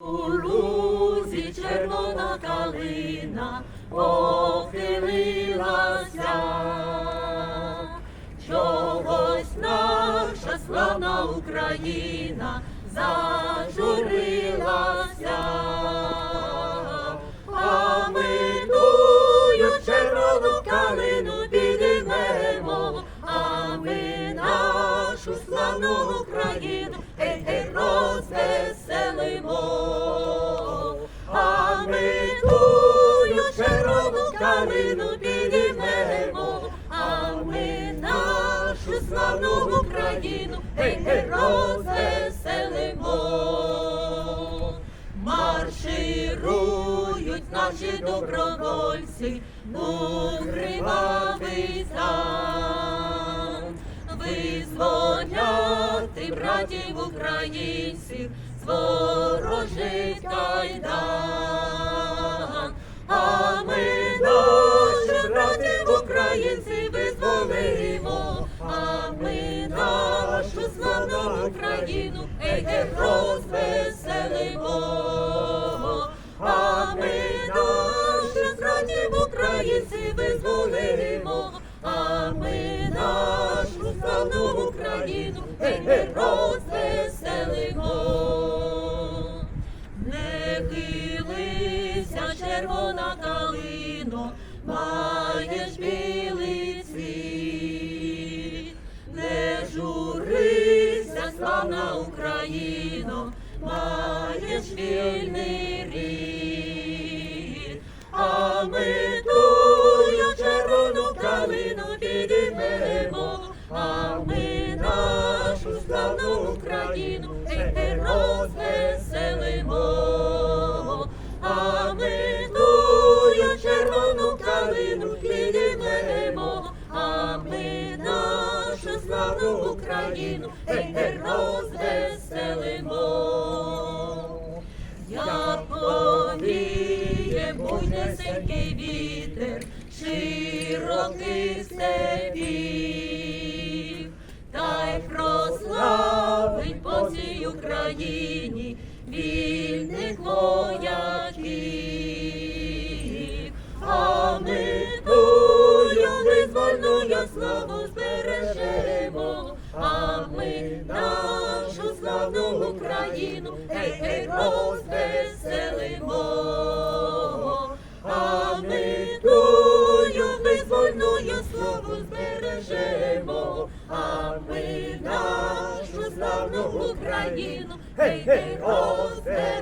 У лузі червона калина похилилася, чогось наша славна Україна зажурилася, а червону калину підіймемо, а ми нашу славну Україну гей, гей, розвеселимо. Калину підіймемо, а ми нашу славну Україну розвеселимо. Марширують наші добровольці у кривавий зам. Визволяти братів українців з ворожих кайдан. Українців визволимо, а ми нашу славну Україну ей, ей, розвеселимо. А ми наших братів українців визволимо, а ми нашу славну Україну ей, ей, розвеселимо. Червона калино, маєш білий Україно, маєш вільний рід. А ми тую червону калину підіймемо, а ми нашу славну Україну ей, розвеселимо. А ми тую червону калину підіймемо, а ми нашу славну Україну ей, буйнесенький вітер, широкий степів, та й прославить по всій Україні вільних вояків. А ми тую визвольну славу збережемо, а ми нашу славну Україну, гей, гей, роз Hey, hey, oh, hey